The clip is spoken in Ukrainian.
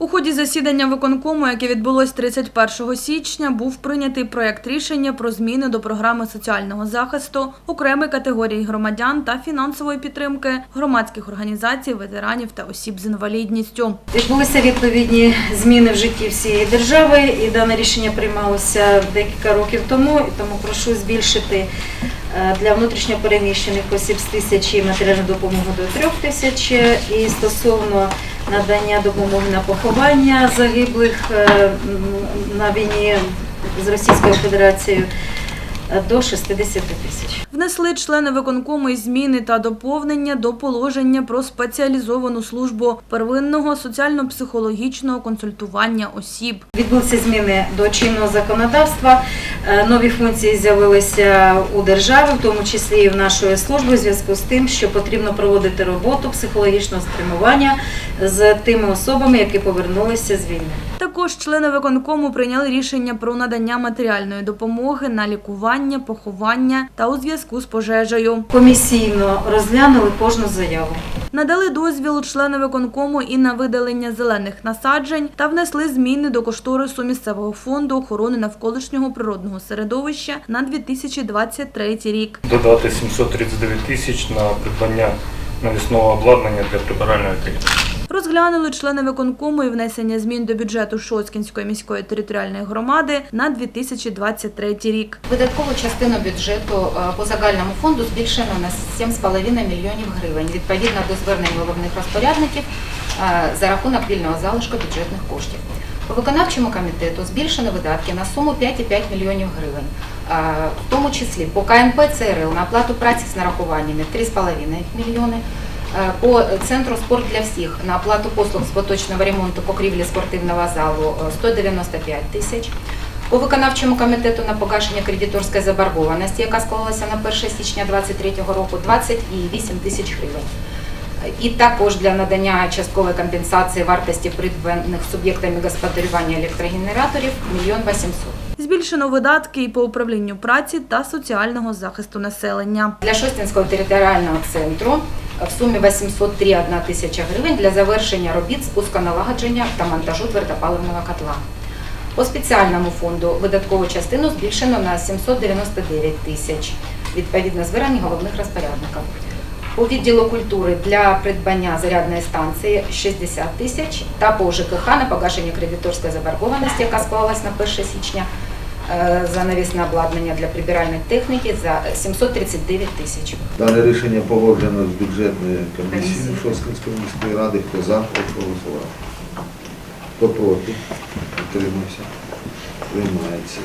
У ході засідання виконкому, яке відбулось 31 січня, був прийнятий проект рішення про зміни до програми соціального захисту окремих категорій громадян та фінансової підтримки громадських організацій, ветеранів та осіб з інвалідністю. Відбулися відповідні зміни в житті всієї держави, і дане рішення приймалося декілька років тому. Тому прошу збільшити е, для внутрішньопереміщених осіб з тисячі матеріальну допомогу до трьох тисяч. І стосовно надання допомоги на поховання загиблих е, на війні з Російською Федерацією е, до 60 тисяч. Внесли члени виконкому і зміни та доповнення до положення про спеціалізовану службу первинного соціально-психологічного консультування осіб. Відбулися зміни до чинного законодавства. Е, Нові функції з'явилися у держави, в тому числі і в нашої служби, в зв'язку з тим, що потрібно проводити роботу психологічного спрямування з тими особами, які повернулися з війни. Також члени виконкому прийняли рішення про надання матеріальної допомоги на лікування, поховання та у зв'язку з пожежею. Комісійно розглянули кожну заяву. Надали дозвіл члени виконкому і на видалення зелених насаджень та внесли зміни до кошторису місцевого фонду охорони навколишнього природного середовища на 2023 рік. додати 739 тисяч на придбання навісного обладнання для прибиральної техніки. Розглянули члени виконкому і внесення змін до бюджету Шоцкінської міської територіальної громади на 2023 рік. Видаткову частину бюджету е, по загальному фонду збільшено на 7,5 мільйонів гривень відповідно до звернень головних розпорядників е, за рахунок вільного залишку бюджетних коштів. Виконавчому комітету збільшено видатки на суму 5,5 мільйонів гривень, е, в тому числі по КНП ЦРЛ на оплату праці з нарахуваннями 3,5 мільйони. По центру спорт для всіх на оплату послуг з поточного ремонту покрівлі спортивного залу е, 195 тисяч. По виконавчому комітету на погашення кредиторської заборгованості, яка склалася на 1 січня 2023 року, 28 тисяч гривень. І також для надання часткової компенсації вартості придбаних суб'єктами господарювання електрогенераторів 1 800 000. Збільшено видатки і по управлінню праці та соціального захисту населення. Для Шостінського територіального центру в сумі 803,1 тисяча гривень для завершення робіт з пусконалагодження та монтажу твердопаливного котла. По спеціальному фонду видаткову частину збільшено на 799 тисяч, відповідно звернень головних розпорядників. По відділу культури для придбання зарядної станції 60 тисяч та по ЖКХ на погашення кредиторської заборгованості, яка склалась на 1 січня, е, за навісне обладнання для прибиральної техніки за 739 тисяч. Дане рішення погоджено з бюджетною комісією Шосткинської міської ради. Хто за, прошу голосувати. Хто проти? Утримався. Приймається.